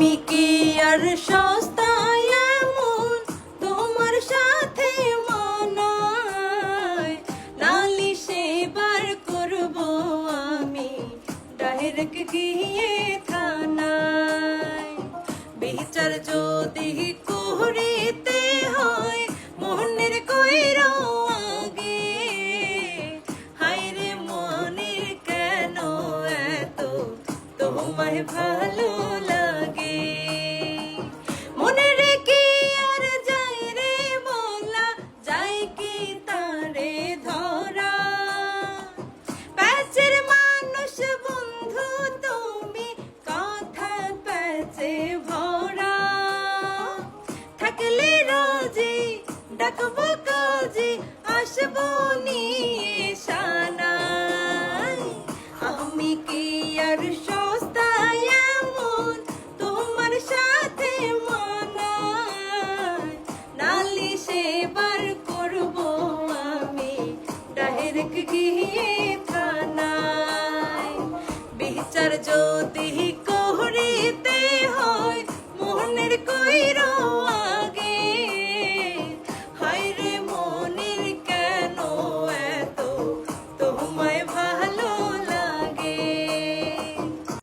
আমি কি আর সস্তায় তোমার সাথে মানায়। নালিশে বার করব আমি, ডাইরেক্ট গিয়ে থানায়। বিচার যদি করিতে হয় মনের কইরো আগে। হায়রে মনের কেন এত? তোমায় ভালো ডাকবো কাজে আসব নিয়ে সানাই। আমি কি আর সস্তায় এমন তোমার সাথে মানায় নালিশে বার করব আমি, ডাইরেক্ট গিয়ে থানায়। বিচার যদি